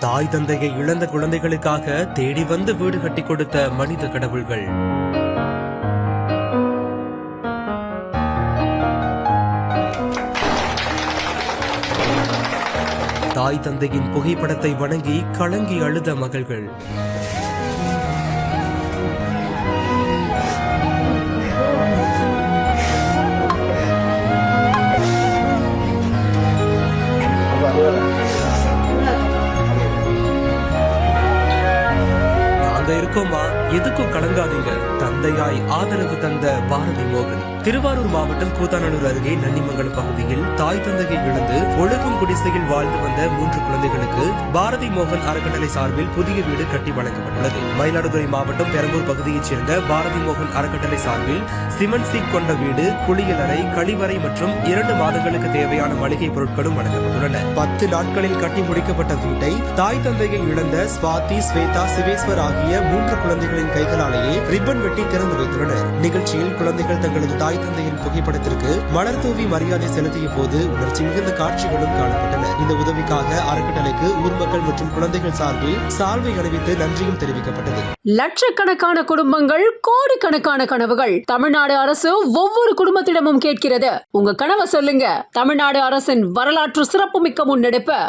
தாய் தந்தையை இழந்த குழந்தைகளுக்காக தேடி வந்து வீடு கட்டி கொடுத்த மனித கடவுள்கள். தாய் தந்தையின் புகைப்படத்தை வணங்கி கலங்கி அழுத மகள்கள். நாங்க எதுக்கும் கலங்காதீங்க. தந்தையாய் ஆதரவு தந்த பாரதி மோகன். திருவாரூர் மாவட்டம் கூத்தாநல்லூர் அருகே நன்னிமங்கலம் பகுதியில் தாய் தந்தையை இழந்து ஒழுகும் குடிசையில் வாழ்ந்து வந்த மூன்று குழந்தைகளுக்கு பாரதி மோகன் அறக்கட்டளை சார்பில் புதிய வீடு கட்டி வழங்கப்பட்டுள்ளது. மயிலாடுதுறை மாவட்டம் பெரம்பூர் பகுதியைச் சேர்ந்த பாரதி மோகன் அறக்கட்டளை சார்பில் சிமெண்ட் சீட் கொண்ட வீடு குளியலறை கழிவறை மற்றும் இரண்டு மாதங்களுக்கு தேவையான மளிகை பொருட்களும் வழங்கப்பட்டுள்ளன. பத்து நாட்களில் கட்டி முடிக்கப்பட்ட வீட்டை தாய் தந்தையை இழந்த ஸ்வாதி ஸ்வேதா சிவேஸ்வர் ஆகிய மூன்று குழந்தைகளின் கைகளாலேயே ரிப்பன் வெட்டி திறந்து வைத்துள்ளனர் நிகழ்ச்சியில் குழந்தைகள் தங்களது தாய் தந்தையின் புகைப்படத்திற்கு மலர் தூவி மரியாதை செலுத்திய போது உணர்ச்சி மிகுந்த காட்சிகளும் காணப்பட்டன. இந்த உதவிக்காக அறக்கட்டளைக்கு ஊர் மக்கள் மற்றும் குழந்தைகள் சார்பில் சால்வை அணிவித்து நன்றியும் தெரிவிக்கப்பட்டது. லட்சக்கணக்கான குடும்பங்கள் கோடிக்கணக்கான கனவுகள். தமிழ்நாடு அரசு ஒவ்வொரு குடும்பத்திடமும் கேட்கிறது. உங்க கனவை சொல்லுங்க. தமிழ்நாடு அரசின் வரலாற்று சிறப்புமிக்க முன்னெடுப்பு.